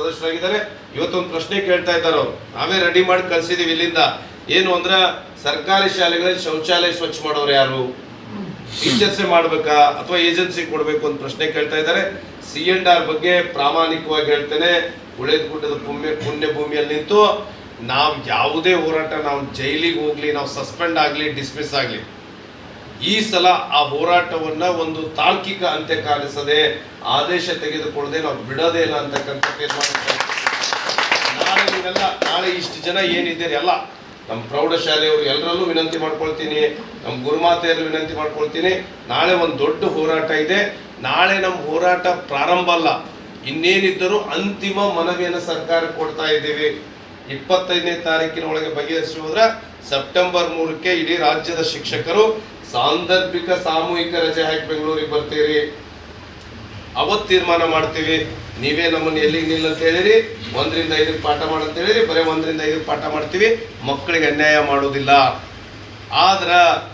ಸದಸ್ಯರಾಗಿದ್ದಾರೆ. ಇವತ್ತೊಂದು ಪ್ರಶ್ನೆ ಕೇಳ್ತಾ ಇದ್ದಾರೆ ನಾವೇ ರೆಡಿ ಮಾಡಿ ಕಳ್ಸಿದೀವಿ ಇಲ್ಲಿಂದ. ಏನು ಅಂದ್ರೆ ಸರ್ಕಾರಿ ಶಾಲೆಗಳಲ್ಲಿ ಶೌಚಾಲಯ ಸ್ವಚ್ಛ ಮಾಡೋರು ಯಾರು? ಟೀಚರ್ಸೇ ಮಾಡ್ಬೇಕಾ? ಅಥವಾ ಏಜೆನ್ಸಿ ಕೊಡಬೇಕು ಅಂತ ಪ್ರಶ್ನೆ ಕೇಳ್ತಾ ಇದ್ದಾರೆ. ಸಿ ಎಂಡ್ ಆರ್ ಬಗ್ಗೆ ಪ್ರಾಮಾಣಿಕವಾಗಿ ಹೇಳ್ತೇನೆ. ಉಳಿದ ಗುಡ್ಡದ ಪುಣ್ಯ ಪುಣ್ಯ ಭೂಮಿಯಲ್ಲಿ ನಿಂತು ನಾವು ಯಾವುದೇ ಹೋರಾಟ, ನಾವು ಜೈಲಿಗೆ ಹೋಗ್ಲಿ, ನಾವು ಸಸ್ಪೆಂಡ್ ಆಗಲಿ ಡಿಸ್ಮಿಸ್ ಆಗಲಿ. ಈ ಸಲ ಆ ಹೋರಾಟವನ್ನ ಒಂದು ತಾರ್ಕಿಕ ಅಂತ್ಯ ಕಾಣಿಸದೆ ಆದೇಶ ತೆಗೆದುಕೊಳ್ಳದೆ ನಾವು ಬಿಡೋದೇ ಇಲ್ಲ ಅಂತಕ್ಕಂಥ. ನಾಳೆ ನೀವೆಲ್ಲ, ನಾಳೆ ಇಷ್ಟು ಜನ ಏನಿದ್ದೀರಿ ಎಲ್ಲ, ನಮ್ಮ ಪ್ರೌಢಶಾಲೆಯವರು ಎಲ್ಲರಲ್ಲೂ ವಿನಂತಿ ಮಾಡ್ಕೊಳ್ತೀನಿ, ನಮ್ಮ ಗುರುಮಾತೆಯಲ್ಲೂ ವಿನಂತಿ ಮಾಡ್ಕೊಳ್ತೀನಿ, ನಾಳೆ ಒಂದು ದೊಡ್ಡ ಹೋರಾಟ ಇದೆ ನಾಳೆ ನಮ್ಮ ಹೋರಾಟ ಪ್ರಾರಂಭ ಅಲ್ಲ, ಇನ್ನೇನಿದ್ದರೂ ಅಂತಿಮ ಮನವಿಯನ್ನು ಸರ್ಕಾರ ಕೊಡ್ತಾ ಇದ್ದೀವಿ ಇಪ್ಪತ್ತೈದನೇ ತಾರೀಕಿನ ಒಳಗೆ ಬಗೆಹರಿಸಿ ಹೋದ್ರೆ ಸೆಪ್ಟೆಂಬರ್ ಮೂರಕ್ಕೆ ಇಡೀ ರಾಜ್ಯದ ಶಿಕ್ಷಕರು ಸಾಂದರ್ಭಿಕ ಸಾಮೂಹಿಕ ರಜೆ ಹಾಕಿ ಬೆಂಗಳೂರಿಗೆ ಬರ್ತೀರಿ. ಅವತ್ತು ತೀರ್ಮಾನ ಮಾಡ್ತೀವಿ. ನೀವೇ ನಮ್ಮನ್ನು ಎಲ್ಲಿಗೆ ನಿಲ್ಲ ಅಂತ ಹೇಳಿರಿ. ಒಂದರಿಂದ ಐದಕ್ಕೆ ಪಾಠ ಮಾಡಂತ ಹೇಳಿರಿ. ಬರೀ ಒಂದರಿಂದ ಐದಕ್ಕೆ ಪಾಠ ಮಾಡ್ತೀವಿ. ಮಕ್ಕಳಿಗೆ ಅನ್ಯಾಯ ಮಾಡೋದಿಲ್ಲ. ಆದ್ರೆ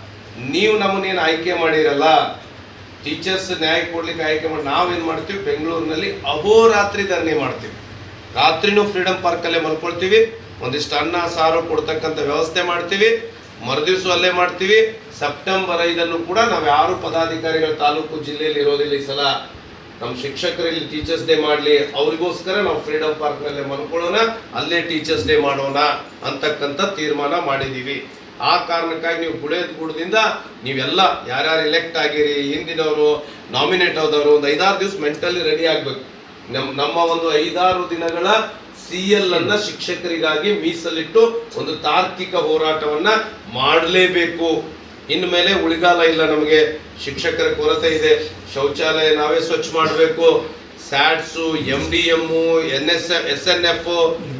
ನೀವು ನಮ್ಮನ್ನೇನು ಆಯ್ಕೆ ಮಾಡಿರಲ್ಲ. ಟೀಚರ್ಸ್ ನ್ಯಾಯ ಕೊಡ್ಲಿಕ್ಕೆ ಆಯ್ಕೆ ಮಾಡಿ ನಾವೇನು ಮಾಡ್ತೀವಿ? ಬೆಂಗಳೂರಿನಲ್ಲಿ ಅಹೋರಾತ್ರಿ ಧರಣಿ ಮಾಡ್ತೀವಿ. ರಾತ್ರಿನೂ ಫ್ರೀಡಮ್ ಪಾರ್ಕಲ್ಲೇ ಮಲ್ಕೊಳ್ತೀವಿ. ಒಂದಿಷ್ಟು ಅನ್ನ, ಸಾರು ಕೊಡ್ತಕ್ಕಂಥ ವ್ಯವಸ್ಥೆ ಮಾಡ್ತೀವಿ. ಮರುದಿವ್ಸ ಅಲ್ಲೇ ಮಾಡ್ತೀವಿ. ಸೆಪ್ಟೆಂಬರ್ ಐದನ್ನು ಕೂಡ ನಾವು ಯಾರು ಪದಾಧಿಕಾರಿಗಳ ತಾಲೂಕು ಜಿಲ್ಲೆಯಲ್ಲಿ ಇರೋದಿಲ್ಲ ಈ ಸಲ. ನಮ್ಮ ಶಿಕ್ಷಕರು ಇಲ್ಲಿ ಟೀಚರ್ಸ್ ಡೇ ಮಾಡಲಿ. ಅವ್ರಿಗೋಸ್ಕರ ನಾವು ಫ್ರೀಡಮ್ ಪಾರ್ಕ್ನಲ್ಲೇ ಮಲ್ಕೊಳ್ಳೋಣ. ಅಲ್ಲೇ ಟೀಚರ್ಸ್ ಡೇ ಮಾಡೋಣ ಅಂತಕ್ಕಂಥ ತೀರ್ಮಾನ ಮಾಡಿದ್ದೀವಿ ಆ ಕಾರಣಕ್ಕಾಗಿ ನೀವು ಗುಡೇದ ಗುಡದಿಂದ ನೀವೆಲ್ಲ ಯಾರ್ಯಾರು ಎಲೆಕ್ಟ್ ಆಗಿರಿ, ಹಿಂದಿನವರು ನಾಮಿನೇಟ್ ಆದವರು, ಒಂದು ಐದಾರು ದಿವಸ ಮೆಂಟಲಿ ರೆಡಿ ಆಗ್ಬೇಕು. ನಮ್ಮ ನಮ್ಮ ಒಂದು ಐದಾರು ದಿನಗಳ ಸಿ ಎಲ್ ಅನ್ನ ಶಿಕ್ಷಕರಿಗಾಗಿ ಮೀಸಲಿಟ್ಟು ಒಂದು ತಾರ್ಕಿಕ ಹೋರಾಟವನ್ನ ಮಾಡಲೇಬೇಕು. ಇನ್ನು ಮೇಲೆ ಉಳಿಗಾಲ ಇಲ್ಲ ನಮಗೆ. ಶಿಕ್ಷಕರ ಕೊರತೆ ಇದೆ. ಶೌಚಾಲಯ ನಾವೇ ಸ್ವಚ್ಛ ಮಾಡಬೇಕು. SATS M D M N S S N F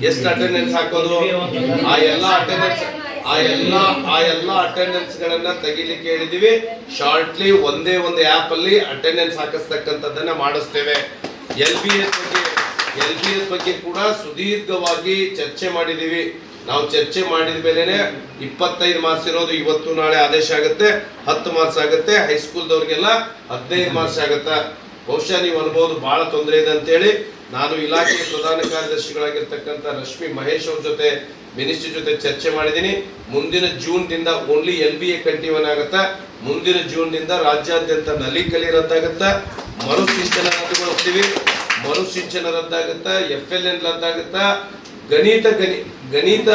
ಎಷ್ಟು ಅಟೆಂಡೆನ್ಸ್ ಹಾಕೋದು? ಆ ಎಲ್ಲ ಅಟೆಂಡೆನ್ಸ್ ಆ ಎಲ್ಲ ಆ ಎಲ್ಲ ಅಟೆಂಡೆನ್ಸ್ ಗಳನ್ನ ತೆಗಿಲಿಕ್ಕೆ ಹೇಳಿದೀವಿ. ಶಾರ್ಟ್ಲಿ ಒಂದೇ ಒಂದು ಆಪ್ ಅಲ್ಲಿ ಅಟೆಂಡೆನ್ಸ್ ಹಾಕಿಸ್ತಕ್ಕಂಥದ್ದನ್ನ ಮಾಡಿಸ್ತೇವೆ. ಎಲ್ ಬಿ ಎಸ್ ಬಗ್ಗೆ ಎಲ್ ಬಿ ಎಸ್ ಬಗ್ಗೆ ಕೂಡ ಸುದೀರ್ಘವಾಗಿ ಚರ್ಚೆ ಮಾಡಿದ್ದೀವಿ ನಾವು ಚರ್ಚೆ ಮಾಡಿದ ಮೇಲೆನೆ ಇಪ್ಪತ್ತೈದು ಮಾರ್ಕ್ಸ್ ಇರೋದು ಇವತ್ತು ನಾಳೆ ಆದೇಶ ಆಗುತ್ತೆ, ಹತ್ತು ಮಾರ್ಕ್ಸ್ ಆಗುತ್ತೆ, ಹೈಸ್ಕೂಲ್ದವ್ರಿಗೆಲ್ಲ ಹದಿನೈದು ಮಾರ್ಕ್ಸ್ ಆಗುತ್ತೆ. ಬಹುಶಃ ನೀವು ಅನ್ಬೋದು ಬಹಳ ತೊಂದರೆ ಇದೆ ಅಂತೇಳಿ ನಾನು ಇಲಾಖೆಯ ಪ್ರಧಾನ ಕಾರ್ಯದರ್ಶಿಗಳಾಗಿರ್ತಕ್ಕಂಥ ರಶ್ಮಿ ಮಹೇಶ್ ಅವ್ರ ಜೊತೆ, ಮಿನಿಸ್ಟರ್ ಜೊತೆ ಚರ್ಚೆ ಮಾಡಿದ್ದೀನಿ. ಮುಂದಿನ ಜೂನ್ ದಿಂದ ಓನ್ಲಿ ಎಲ್ ಬಿ ಎ ಕಂಟಿನ್ಯೂನ್ ಆಗುತ್ತೆ. ಮುಂದಿನ ಜೂನ್ ದಿಂದ ರಾಜ್ಯಾದ್ಯಂತ ನಲಿಕಲಿ ರದ್ದಾಗುತ್ತೆ. ಮರುಸಿಂಚನ ರದ್ದುಗೊಳಿಸ್ತೀವಿ ಮರುಸಿಂಚನ ರದ್ದಾಗುತ್ತಾ ಎಫ್ ಎಲ್ ಎನ್ ರದ್ದಾಗುತ್ತಾ, ಗಣಿತ ಗಣಿ, ಗಣಿತ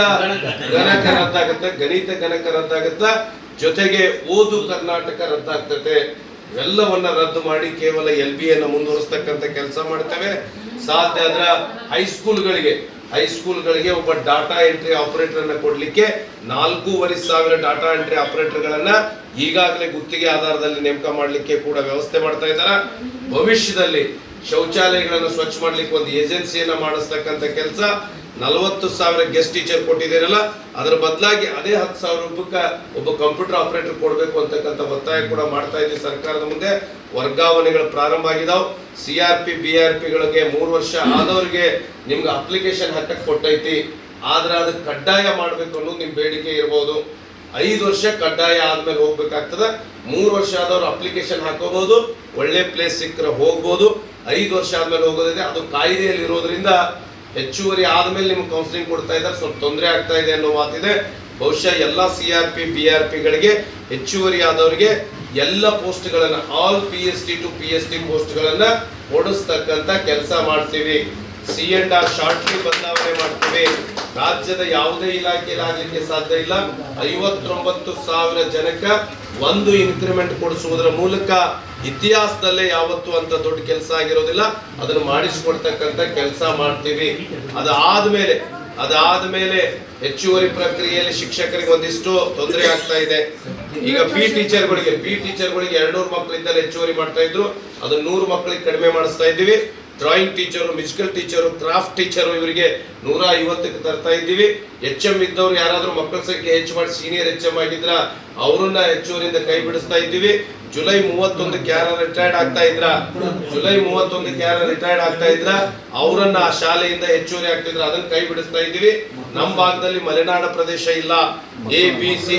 ಗಣಕ ರದ್ದಾಗುತ್ತ, ಗಣಿತ ಗಣಕ ರದ್ದಾಗುತ್ತಾ, ಜೊತೆಗೆ ಓದು ಕರ್ನಾಟಕ ರದ್ದಾಗ್ತದೆ ಇವೆಲ್ಲವನ್ನ ರದ್ದು ಮಾಡಿ ಕೇವಲ ಎಲ್ ಬಿ ಅನ್ನು ಮುಂದುವರಿಸ್ತಕ್ಕಂಥ ಕೆಲಸ ಮಾಡ್ತೇವೆ. ಸಾಧ್ಯ ಆದ್ರ ಹೈಸ್ಕೂಲ್ಗಳಿಗೆ ಹೈಸ್ಕೂಲ್ಗಳಿಗೆ ಒಬ್ಬ ಡಾಟಾ ಎಂಟ್ರಿ ಆಪರೇಟರ್ ಅನ್ನ ಕೊಡ್ಲಿಕ್ಕೆ ನಾಲ್ಕೂವರೆ ಸಾವಿರ ಡಾಟಾ ಎಂಟ್ರಿ ಆಪರೇಟರ್ ಗಳನ್ನ ಈಗಾಗಲೇ ಗುತ್ತಿಗೆ ಆಧಾರದಲ್ಲಿ ನೇಮಕ ಮಾಡಲಿಕ್ಕೆ ಕೂಡ ವ್ಯವಸ್ಥೆ ಮಾಡ್ತಾ ಇದ್ದಾರೆ. ಭವಿಷ್ಯದಲ್ಲಿ ಶೌಚಾಲಯಗಳನ್ನು ಸ್ವಚ್ಛ ಮಾಡ್ಲಿಕ್ಕೆ ಒಂದು ಏಜೆನ್ಸಿಯನ್ನ ಮಾಡಿಸ್ತಕ್ಕಂಥ ಕೆಲಸ ನಲವತ್ತು ಸಾವಿರ ಗೆಸ್ಟ್ ಟೀಚರ್ ಕೊಟ್ಟಿದ್ದೀರಲ್ಲ ಅದರ ಬದಲಾಗಿ ಅದೇ ಹತ್ತು ಸಾವಿರ ರೂಪಾಯಿ ಒಬ್ಬ ಕಂಪ್ಯೂಟರ್ ಆಪರೇಟರ್ ಕೊಡಬೇಕು ಅಂತಕ್ಕಂಥ ಒತ್ತಾಯ ಕೂಡ ಮಾಡ್ತಾ ಇದ್ದೀವಿ ಸರ್ಕಾರದ ಮುಂದೆ. ವರ್ಗಾವಣೆಗಳು ಪ್ರಾರಂಭ ಆಗಿದಾವೆ. C R P B R ಪಿಗಳಿಗೆ ಮೂರು ವರ್ಷ ಆದವರಿಗೆ ನಿಮ್ಗೆ ಅಪ್ಲಿಕೇಶನ್ ಹಾಕಕ್ಕೆ ಕೊಟ್ಟೈತಿ. ಆದ್ರೆ ಅದಕ್ಕೆ ಕಡ್ಡಾಯ ಮಾಡಬೇಕು ಅನ್ನೋದು ನಿಮ್ಮ ಬೇಡಿಕೆ ಇರ್ಬೋದು. ಐದು ವರ್ಷ ಕಡ್ಡಾಯ ಆದಮೇಲೆ ಹೋಗ್ಬೇಕಾಗ್ತದೆ. ಮೂರು ವರ್ಷ ಆದವ್ರು ಅಪ್ಲಿಕೇಶನ್ ಹಾಕೋಬಹುದು ಒಳ್ಳೆ ಪ್ಲೇಸ್ ಸಿಕ್ಕರೆ ಹೋಗ್ಬೋದು. ಐದು ವರ್ಷ ಆದ್ಮೇಲೆ ಹೋಗೋದಿದೆ. ಅದು ಕಾಯಿದೆಯಲ್ಲಿ ಇರೋದ್ರಿಂದ ಹೆಚ್ಚುವರಿ ಆದ್ಮೇಲೆ ನಿಮ್ಗೆ ಕೌನ್ಸಿಲಿಂಗ್ ಕೊಡ್ತಾ ಇದ್ದಾರೆ. ಸ್ವಲ್ಪ ತೊಂದರೆ ಆಗ್ತಾ ಇದೆ ಅನ್ನೋ ಮಾತಿದೆ. ಬಹುಶಃ ಎಲ್ಲ C R P B R ಪಿಗಳಿಗೆ ಹೆಚ್ಚುವರಿ ಆದವರಿಗೆ ಎಲ್ಲ ಪೋಸ್ಟ್ಗಳನ್ನ all P S T to P S T ಪೋಸ್ಟ್ಗಳನ್ನ ಕೊಡಿಸ್ತಕ್ಕಂಥ ಕೆಲಸ ಮಾಡ್ತೀವಿ. ಸಿ ಅಂಡ್ ಆರ್ ಶಾರ್ಟ್ಲಿ ಬದಲಾವಣೆ ಮಾಡ್ತೀವಿ. ರಾಜ್ಯದ ಯಾವುದೇ ಇಲಾಖೆಯಲ್ಲಿ ಆಗ್ಲಿಕ್ಕೆ ಸಾಧ್ಯ ಇಲ್ಲ. ಐವತ್ತೊಂಬತ್ತು ಸಾವಿರ ಜನಕ್ಕೆ ಒಂದು ಇನ್ಕ್ರಿಮೆಂಟ್ ಕೊಡಿಸುವುದರ ಮೂಲಕ ಇತಿಹಾಸದಲ್ಲೇ ಯಾವತ್ತು ಅಂತ ದೊಡ್ಡ ಕೆಲಸ ಆಗಿರೋದಿಲ್ಲ. ಅದನ್ನು ಮಾಡಿಸಿಕೊಡ್ತಕ್ಕಂಥ ಕೆಲಸ ಮಾಡ್ತೀವಿ. ಅದಾದ್ಮೇಲೆ ಅದಾದ್ಮೇಲೆ ಹೆಚ್ಚುವರಿ ಪ್ರಕ್ರಿಯೆಯಲ್ಲಿ ಶಿಕ್ಷಕರಿಗೆ ಒಂದಿಷ್ಟು ತೊಂದರೆ ಆಗ್ತಾ ಇದೆ. ಈಗ ಪಿ ಟೀಚರ್ಗಳಿಗೆ ಪಿ ಟೀಚರ್ಗಳಿಗೆ ಎರಡ್ನೂರು ಮಕ್ಕಳಿಂದಲೇ ಹೆಚ್ಚುವರಿ ಮಾಡ್ತಾ ಇದ್ರು. ಅದನ್ನ ನೂರು ಮಕ್ಕಳಿಗೆ ಕಡಿಮೆ ಮಾಡಿಸ್ತಾ ಇದ್ದೀವಿ. Drawing teacher musical teacher craft teacher ಇವರಿಗೆ ನೂರ ಐವತ್ತಕ್ಕೆ ತರ್ತಾ ಇದ್ದೀವಿ. ಎಚ್ ಎಂ ಇದ್ದವ್ರು ಯಾರಾದರೂ ಮಕ್ಕಳ ಸಂಖ್ಯೆ ಹೆಚ್ಚು ಮಾಡಿ ಸೀನಿಯರ್ ಎಚ್ ಎಂ ಆಗಿದ್ರ, ಅವರನ್ನ ಹೆಚ್ಚುವರಿಯಿಂದ ಕೈ ಬಿಡಿಸ್ತಾ ಇದ್ದೀವಿ. ಜುಲೈ ಮೂವತ್ತೊಂದಕ್ಕೆ ಯಾರ ರಿಟೈರ್ಡ್ ಆಗ್ತಾ ಇದ್ರ? ಜುಲೈ ಮೂವತ್ತೊಂದಕ್ಕೆ ಯಾರ ರಿಟೈರ್ಡ್ ಆಗ್ತಾ ಇದ್ರ? ಅವರನ್ನ ಆ ಶಾಲೆಯಿಂದ ಹೆಚ್ಚುವರಿ ಆಗ್ತಿದ್ರ. ಅದನ್ನ ಕೈ ಬಿಡಿಸ್ತಾ ಇದ್ದೀವಿ. ನಮ್ಮ ಭಾಗದಲ್ಲಿ ಮಲೆನಾಡ ಪ್ರದೇಶ ಇಲ್ಲ. ಎ ಬಿ ಸಿ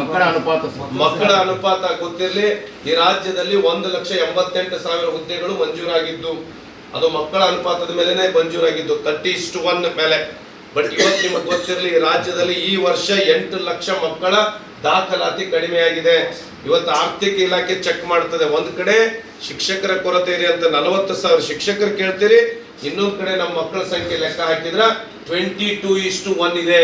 ಮಕ್ಕಳ ಅನುಪಾತ ಮಕ್ಕಳ ಅನುಪಾತ ಗೊತ್ತಿರಲಿ. ಈ ರಾಜ್ಯದಲ್ಲಿ ಒಂದು ಲಕ್ಷ ಎಂಬತ್ತೆಂಟು ಸಾವಿರ ಹುದ್ದೆಗಳು ಮಂಜೂರಾಗಿದ್ದು. ಅದು ಮಕ್ಕಳ ಅನುಪಾತದ ಮೇಲೆನೆ ಮಂಜೂರಾಗಿದ್ದು. ತರ್ಟಿ ಇಷ್ಟು ಒನ್ ಮೇಲೆ. ಬಟ್ ಇವತ್ತು ನಿಮಗೆ ಗೊತ್ತಿರಲಿ ರಾಜ್ಯದಲ್ಲಿ ಈ ವರ್ಷ ಎಂಟು ಲಕ್ಷ ಮಕ್ಕಳ ದಾಖಲಾತಿ ಕಡಿಮೆಯಾಗಿದೆ. ಇವತ್ತು ಆರ್ಥಿಕ ಇಲಾಖೆ ಚೆಕ್ ಮಾಡ್ತದೆ. ಒಂದು ಕಡೆ ಶಿಕ್ಷಕರ ಕೊರತೆ ಇದೆ ಅಂತ ನಲವತ್ತು ಸಾವಿರ ಶಿಕ್ಷಕರು ಕೇಳ್ತೀರಿ. ಇನ್ನೊಂದು ಕಡೆ ನಮ್ಮ ಮಕ್ಕಳ ಸಂಖ್ಯೆ ಲೆಕ್ಕ ಹಾಕಿದ್ರ ಟ್ವೆಂಟಿ ಟೂ ಇಷ್ಟು ಒನ್ ಇದೆ.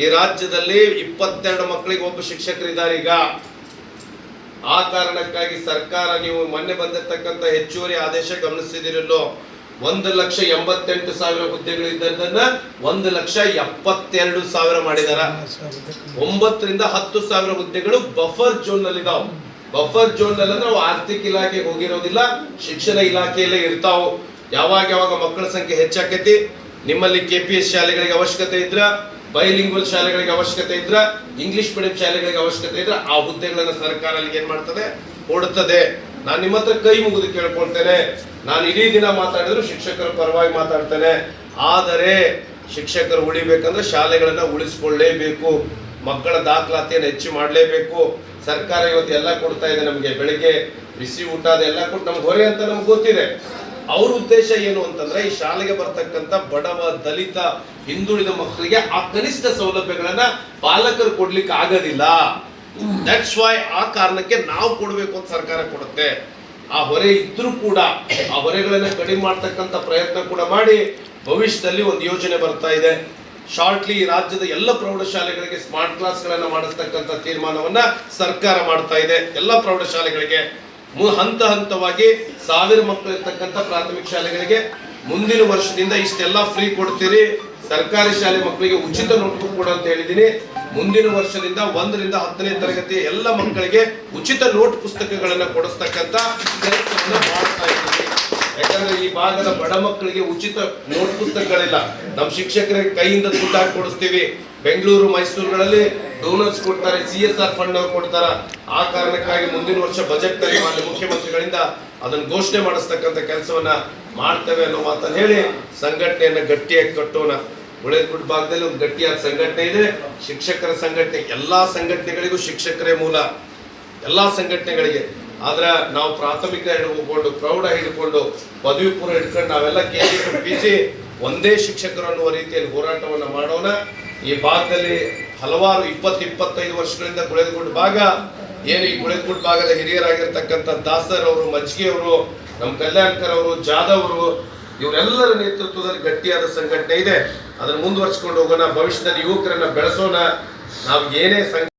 ಈ ರಾಜ್ಯದಲ್ಲಿ ಇಪ್ಪತ್ತೆರಡು ಮಕ್ಕಳಿಗೆ ಒಬ್ಬ ಶಿಕ್ಷಕರಿದ್ದಾರೆ ಈಗ. ಆ ಕಾರಣಕ್ಕಾಗಿ ಸರ್ಕಾರ ನೀವು ಮೊನ್ನೆ ಬಂದಿರತಕ್ಕಂತ ಹೆಚ್ಚುವರಿ ಆದೇಶ ಗಮನಿಸಿದಿರಲ್ಲೋ. ಒಂದು ಲಕ್ಷ ಎಂಬತ್ತೆಂಟು ಸಾವಿರ ಹುದ್ದೆಗಳು ಇದ್ದದನ್ನ ಒಂದು ಲಕ್ಷ ಎಪ್ಪತ್ತೆರಡು ಸಾವಿರ ಮಾಡಿದಾರ. ಒಂಬತ್ತರಿಂದ ಹತ್ತು ಸಾವಿರ ಹುದ್ದೆಗಳು ಬಫರ್ ಝೋನ್ನಲ್ಲಿ ಇದಾವ ಬಫರ್ ಝೋನ್ನಲ್ಲಿ ಅವು ಆರ್ಥಿಕ ಇಲಾಖೆಗೆ ಹೋಗಿರೋದಿಲ್ಲ, ಶಿಕ್ಷಣ ಇಲಾಖೆಯಲ್ಲೇ ಇರ್ತಾವ. ಯಾವಾಗ ಯಾವಾಗ ಮಕ್ಕಳ ಸಂಖ್ಯೆ ಹೆಚ್ಚಾಕೈತಿ, ನಿಮ್ಮಲ್ಲಿ ಕೆ ಪಿ ಎಸ್ ಶಾಲೆಗಳಿಗೆ ಅವಶ್ಯಕತೆ ಇದ್ರ ಬೈಲಿಂಗ್ವಲ್ ಶಾಲೆಗಳಿಗೆ ಅವಶ್ಯಕತೆ ಇದ್ರ ಇಂಗ್ಲಿಷ್ ಮೀಡಿಯಂ ಶಾಲೆಗಳಿಗೆ ಅವಶ್ಯಕತೆ ಇದ್ರ, ಆ ಹುದ್ದೆಗಳನ್ನ ಸರ್ಕಾರ ಅಲ್ಲಿಗೆ ಏನ್ ಮಾಡ್ತದೆ? ಕೊಡುತ್ತದೆ ನಾನು ನಿಮ್ಮ ಹತ್ರ ಕೈ ಮುಗಿದು ಕೇಳ್ಕೊಳ್ತೇನೆ. ನಾನು ಇಡೀ ದಿನ ಮಾತಾಡಿದ್ರು ಶಿಕ್ಷಕರ ಪರವಾಗಿ ಮಾತಾಡ್ತೇನೆ. ಆದರೆ ಶಿಕ್ಷಕರು ಉಳಿಬೇಕಂದ್ರೆ ಶಾಲೆಗಳನ್ನ ಉಳಿಸ್ಕೊಳ್ಳೇಬೇಕು. ಮಕ್ಕಳ ದಾಖಲಾತಿಯನ್ನು ಹೆಚ್ಚು ಮಾಡಲೇಬೇಕು. ಸರ್ಕಾರ ಇವತ್ತು ಎಲ್ಲ ಕೊಡ್ತಾ ಇದೆ ನಮಗೆ ಬೆಳಿಗ್ಗೆ. ಬಿಸಿ ಊಟ ಅದೆಲ್ಲ ಕೊಟ್ಟು ನಮ್ಗೆ ಹೊರೆ ಅಂತ ನಮ್ಗೆ ಗೊತ್ತಿದೆ. ಅವ್ರ ಉದ್ದೇಶ ಏನು ಅಂತಂದ್ರೆ ಈ ಶಾಲೆಗೆ ಬರ್ತಕ್ಕಂಥ ಬಡವ, ದಲಿತ, ಹಿಂದುಳಿದ ಮಕ್ಕಳಿಗೆ ಆ ಕನಿಷ್ಠ ಸೌಲಭ್ಯಗಳನ್ನ ಪಾಲಕರು ಕೊಡ್ಲಿಕ್ಕೆ ಆಗೋದಿಲ್ಲ. ದಟ್ಸ್ ವೈ ಆ ಕಾರಣಕ್ಕೆ ನಾವು ಕೊಡಬೇಕು ಅಂತ ಸರ್ಕಾರ ಕೊಡುತ್ತೆ. ಆ ಹೊರೆ ಇದ್ರೂ ಕೂಡ, ಆ ಹೊರೆಗಳನ್ನ ಕಡಿಮೆ ಮಾಡ್ತಕ್ಕಂಥ ಪ್ರಯತ್ನ ಕೂಡ ಮಾಡಿ ಭವಿಷ್ಯದಲ್ಲಿ ಒಂದು ಯೋಜನೆ ಬರ್ತಾ ಇದೆ. ಶಾರ್ಟ್ಲಿ ರಾಜ್ಯದ ಎಲ್ಲ ಪ್ರೌಢಶಾಲೆಗಳಿಗೆ ಸ್ಮಾರ್ಟ್ ಕ್ಲಾಸ್ಗಳನ್ನು ಮಾಡಿಸ್ತಕ್ಕಂಥ ತೀರ್ಮಾನವನ್ನ ಸರ್ಕಾರ ಮಾಡ್ತಾ ಇದೆ. ಎಲ್ಲ ಪ್ರೌಢಶಾಲೆಗಳಿಗೆ ಹಂತ ಹಂತವಾಗಿ ಸಾವಿರ ಮಕ್ಕಳು ಇರ್ತಕ್ಕಂಥ ಪ್ರಾಥಮಿಕ ಶಾಲೆಗಳಿಗೆ ಮುಂದಿನ ವರ್ಷದಿಂದ ಇಷ್ಟೆಲ್ಲ ಫ್ರೀ ಕೊಡ್ತೀರಿ. ಸರ್ಕಾರಿ ಶಾಲೆ ಮಕ್ಕಳಿಗೆ ಉಚಿತ ನೋಟ್ಬುಕ್ ಕೂಡ ಅಂತ ಹೇಳಿದೀನಿ. ಮುಂದಿನ ವರ್ಷದಿಂದ ಒಂದರಿಂದ ಹತ್ತನೇ ತರಗತಿ ಎಲ್ಲ ಮಕ್ಕಳಿಗೆ ಉಚಿತ ನೋಟ್ ಪುಸ್ತಕಗಳನ್ನು ಕೊಡಿಸ್ತಕ್ಕಂಥ ಪ್ರಯತ್ನವನ್ನು ಮಾಡ್ತಾ ಇದ್ದೀವಿ. ಯಾಕಂದ್ರೆ ಈ ಭಾಗದ ಬಡ ಮಕ್ಕಳಿಗೆ ಉಚಿತ ನೋಟ್ ಪುಸ್ತಕಗಳಿಲ್ಲ. ನಮ್ಮ ಶಿಕ್ಷಕರಿಗೆ ಕೈಯಿಂದ ದುಡ್ಡು ಕೊಡಿಸ್ತೀವಿ. ಬೆಂಗಳೂರು, ಮೈಸೂರುಗಳಲ್ಲಿ ಡೋನರ್ಸ್ ಕೊಡ್ತಾರೆ, ಸಿ ಎಸ್ ಆರ್ ಫಂಡ್ ಅವ್ರು ಕೊಡ್ತಾರ. ಆ ಕಾರಣಕ್ಕಾಗಿ ಮುಂದಿನ ವರ್ಷ ಬಜೆಟ್ನಲ್ಲಿ ಮಾನ್ಯ ಮುಖ್ಯಮಂತ್ರಿಗಳಿಂದ ಅದನ್ನು ಘೋಷಣೆ ಮಾಡಿಸ್ತಕ್ಕಂಥ ಕೆಲಸವನ್ನ ಮಾಡ್ತೇವೆ ಅನ್ನೋ ಮಾತನ್ನು ಹೇಳಿ ಸಂಘಟನೆಯನ್ನು ಗಟ್ಟಿಯಾಗಿ ಕಟ್ಟೋಣ. ಗುಡ್ ಭಾಗದಲ್ಲಿ ಒಂದು ಗಟ್ಟಿಯಾದ ಸಂಘಟನೆ ಇದೆ. ಶಿಕ್ಷಕರ ಸಂಘಟನೆ, ಎಲ್ಲ ಸಂಘಟನೆಗಳಿಗೂ ಶಿಕ್ಷಕರೇ ಮೂಲ. ಎಲ್ಲ ಸಂಘಟನೆಗಳಿಗೆ. ಆದ್ರೆ ನಾವು ಪ್ರಾಥಮಿಕ ಹಿಡ್ಕೊಂಡು, ಪ್ರೌಢ ಹಿಡ್ಕೊಂಡು, ಪದವಿ ಪೂರ್ವ ಹಿಡ್ಕೊಂಡು ನಾವೆಲ್ಲ ಕೆ ಪಿ ಜಿ ಒಂದೇ ಶಿಕ್ಷಕರು ಅನ್ನುವ ರೀತಿಯಲ್ಲಿ ಹೋರಾಟವನ್ನು ಮಾಡೋಣ. ಈ ಭಾಗದಲ್ಲಿ ಹಲವಾರು ಇಪ್ಪತ್ತು, ಇಪ್ಪತ್ತೈದು ವರ್ಷಗಳಿಂದ ಗುಳೆದಗುಡ್ ಭಾಗ. ಏನು ಈ ಗುಳೆದಗುಡ್ ಭಾಗದ ಹಿರಿಯರಾಗಿರ್ತಕ್ಕಂಥ ದಾಸರ್ ಅವರು ಮಜ್ಜಿಗೆ ಅವರು, ನಮ್ಮ ಕಲ್ಯಾಣಕರ್ ಅವರು, ಜಾಧವ್ ಅವರು, ಇವರೆಲ್ಲರ ನೇತೃತ್ವದಲ್ಲಿ ಗಟ್ಟಿಯಾದ ಸಂಘಟನೆ ಇದೆ. ಅದನ್ನು ಮುಂದುವರ್ಸ್ಕೊಂಡು ಹೋಗೋಣ ಭವಿಷ್ಯದಲ್ಲಿ ಯುವಕರನ್ನ ಬೆಳೆಸೋಣ. ನಾವು ಏನೇ